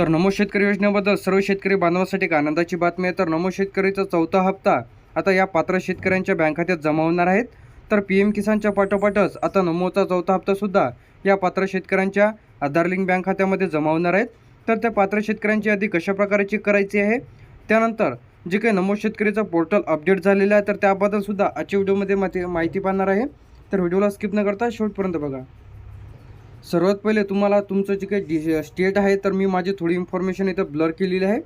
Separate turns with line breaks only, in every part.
तर नमो शेतकरी योजनेबद्दल सर्व शेतकरी बांधवांसाठी एक आनंदाची बातमी आहे. तर नमो शेतकरीचा चौथा हप्ता आता या पात्र शेतकऱ्यांच्या बँक खात्यात जमा होणार आहेत. तर पी एम किसानच्या पाठोपाठच आता नमोचा चौथा हप्तासुद्धा या पात्र शेतकऱ्यांच्या आधार लिंक बँक खात्यामध्ये जमा होणार आहेत. तर त्या पात्र शेतकऱ्यांची यादी कशा प्रकारे चेक करायची आहे? त्यानंतर जे काही नमो शेतकरीचं पोर्टल अपडेट झालेलं आहे तर त्याबद्दल सुद्धा आजच्या व्हिडिओमध्ये माहिती माहिती पाहणार आहे. तर व्हिडिओला स्किप न करता शेवटपर्यंत बघा. सर्वात पहिले तुम्हाला तुमचं जे काही डि स्टेट आहे तर मी माझी थोडी इन्फॉर्मेशन इथं ब्लर केलेली आहे.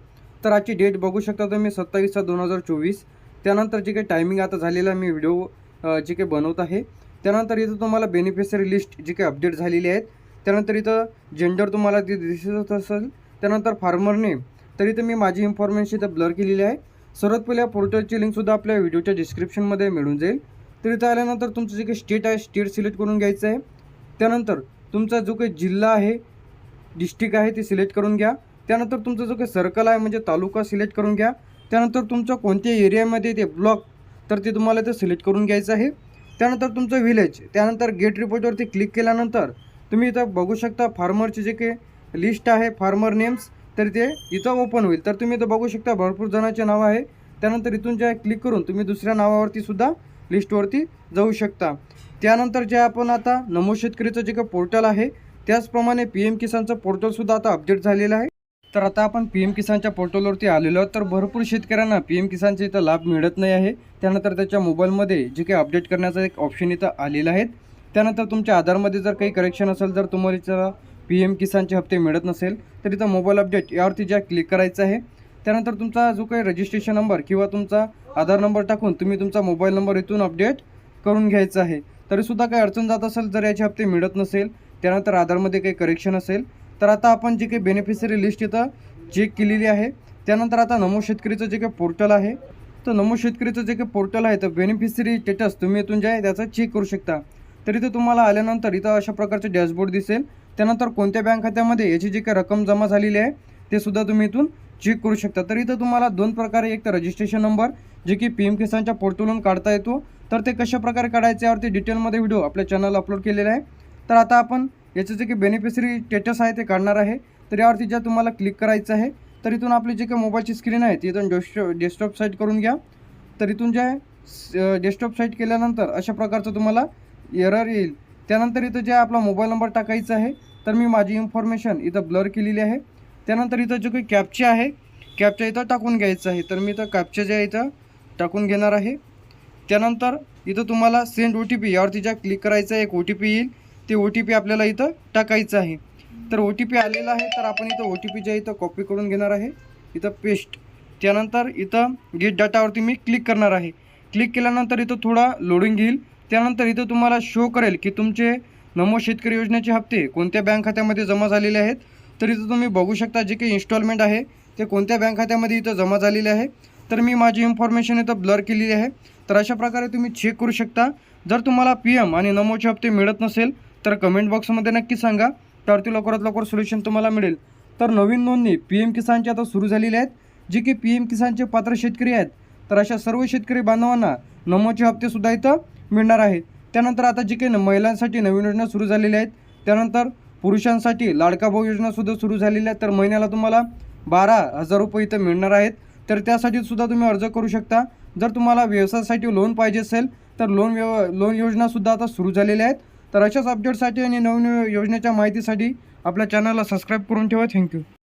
तर आजची डेट बघू शकता तुम्ही सत्तावीस सहा दोन हजार चोवीस. त्यानंतर जे काही टायमिंग आता झालेला मी व्हिडिओ जे काही बनवत आहे. त्यानंतर इथं तुम्हाला बेनिफिशरी लिस्ट जी काही अपडेट झालेली आहेत. त्यानंतर इथं जेंडर तुम्हाला ते दिसत असेल त्यानंतर फार्मर नेम तर इथं मी माझी इन्फॉर्मेशन इथं ब्लर केलेली आहे. सर्वात पहिल्या पोर्टलची लिंकसुद्धा आपल्या व्हिडिओच्या डिस्क्रिप्शनमध्ये मिळून जाईल. तर इथं आल्यानंतर तुमचं जे काही स्टेट आहे स्टेट सिलेक्ट करून घ्यायचं आहे. त्यानंतर तुमचा जो काही जिल्हा आहे डिस्ट्रिक्ट आहे ते सिलेक्ट करून घ्या. त्यानंतर तुमचा जो काही सर्कल आहे म्हणजे तालुका सिलेक्ट करून घ्या. त्यानंतर तुमच्या कोणत्या एरियामध्ये ते ब्लॉक तर ते तुम्हाला ते सिलेक्ट करून घ्यायचं आहे. त्यानंतर तुमचं विलेज त्यानंतर गेट रिपोर्टवरती क्लिक केल्यानंतर तुम्ही इथं बघू शकता फार्मरचे जे काही लिस्ट आहे फार्मर नेम्स तर ते इथं ओपन होईल. तर तुम्ही इथं बघू शकता भरपूर जणांचे नाव आहे. त्यानंतर इथून जे क्लिक करून तुम्ही दुसऱ्या नावावरती सुद्धा लिस्टवरती जाऊ शकता. त्यानंतर जे आपण आता नमो शेतकरीचं जे काही पोर्टल आहे त्याचप्रमाणे पी एम किसानचं पोर्टलसुद्धा आता अपडेट झालेलं आहे. तर आता आपण पी एम किसानच्या पोर्टलवरती आलेलो आहोत. तर भरपूर शेतकऱ्यांना पी एम किसानचे इथं लाभ मिळत नाही आहे. त्यानंतर त्याच्या मोबाईलमध्ये जे काही अपडेट करण्याचा एक ऑप्शन इथं आलेलं आहे. त्यानंतर तुमच्या आधारमध्ये जर काही करेक्शन असेल जर तुम्हाला पी एम किसानचे हप्ते मिळत नसेल तर इथं मोबाईल अपडेट यावरती ज्या क्लिक करायचं आहे त्यानंतर तुमचा जो काही रजिस्ट्रेशन नंबर किंवा तुमचा आधार नंबर टाकून तुम्ही तुमचा मोबाईल नंबर इथून अपडेट करून घ्यायचा आहे. तरीसुद्धा काही अडचण जात असेल जर याचे हप्ते मिळत नसेल त्यानंतर आधारमध्ये काही करेक्शन असेल. तर आता आपण जे काही बेनिफिशरी लिस्ट इथं चेक केलेली आहे त्यानंतर आता नमो शेतकरीचं जे काही पोर्टल आहे तर नमो शेतकरीचं जे काही पोर्टल आहे तर बेनिफिशरी स्टेटस तुम्ही इथून जे आहे त्याचा चेक करू शकता. तर इथं तुम्हाला आल्यानंतर इथं अशा प्रकारचे डॅशबोर्ड दिसेल. त्यानंतर कोणत्या बँक खात्यामध्ये याची जी काही रक्कम जमा झालेली आहे ते सुद्धा तुम्ही इथून चेक करू शकता. तर इथं तुम्हाला दोन प्रकारे एक तर रजिस्ट्रेशन नंबर जे की पी एम किसानच्या पोर्टलवरून काढता येतो. तर ते कशा प्रकारे काढायचे यावरती डिटेलमध्ये व्हिडिओ आपल्या चॅनलला अपलोड केलेला आहे. तर आता आपण याचं जे काही बेनिफिशरी स्टेटस आहे ते काढणार आहे. तर यावरती ज्या तुम्हाला क्लिक करायचं आहे तर इथून आपली जे काही मोबाईलची स्क्रीन आहे ती इथून डेस्कटॉप डेस्कटॉप साईट करून घ्या. तर इथून जे आहे डेस्कटॉप साईट केल्यानंतर अशा प्रकारचं तुम्हाला एरर येईल. त्यानंतर इथं जे आपला मोबाईल नंबर टाकायचा आहे तर मी माझी इन्फॉर्मेशन इथं ब्लर केलेली आहे. त्यानंतर इथं जो काही कॅपचे आहे कॅपच्या इथं टाकून घ्यायचं आहे. तर मी इथं कॅपचे जे आहे इथं टाकून घेणार आहे. त्यानंतर इथं तुम्हाला सेंड ओ टी पी यावरती ज्या क्लिक करायचं आहे एक ओ टी पी येईल. ते ओ टी पी आपल्याला इथं टाकायचं आहे. तर ओ टी पी आलेला आहे तर आपण इथं ओ टी पी जे आहे इथं कॉपी करून घेणार आहे. इथं पेस्ट त्यानंतर इथं गेट डाटावरती मी क्लिक करणार आहे. क्लिक केल्यानंतर इथं थोडा लोडिंग घेईल त्यानंतर इथं तुम्हाला शो करेल की तुमचे नमो शेतकरी योजनेचे हप्ते कोणत्या बँक खात्यामध्ये जमा झालेले आहेत. तर इथं तुम्ही बघू शकता जे काही इन्स्टॉलमेंट आहे ते कोणत्या बँक खात्यामध्ये इथं जमा झालेले आहे. तर मी माझी इन्फॉर्मेशन इथं ब्लर केलेली आहे. तर अशा प्रकारे तुम्ही चेक करू शकता. जर तुम्हाला पी एम आणि नमोचे हप्ते मिळत नसेल तर कमेंट बॉक्समध्ये नक्की सांगा. तर ती लवकरात लवकर सोल्युशन तुम्हाला मिळेल. तर नवीन नोंदणी पी एम किसानची आता सुरू झालेली आहेत. जे की पी एम किसानचे पात्र शेतकरी आहेत. तर अशा सर्व शेतकरी बांधवांना नमोचे हप्तेसुद्धा इथं मिळणार आहेत. त्यानंतर आता जे काही महिलांसाठी नवीन योजना सुरू झालेल्या आहेत. त्यानंतर पुरुषांसाठी लाडका भाऊ योजनासुद्धा सुरू झालेल्या आहे तर महिन्याला तुम्हाला बारा हजार रुपये इथं मिळणार आहेत. तर त्यासाठी सुद्धा तुम्ही अर्ज करू शकता. जर तुम्हाला व्यवसायासाठी लोन पाहिजे असेल तर लोन व्यव लोन योजनासुद्धा आता सुरू झालेल्या आहेत. तर अशाच अपडेटसाठी आणि नवीन योजनेच्या माहितीसाठी आपल्या चॅनलला सबस्क्राईब करून ठेवा. थँक्यू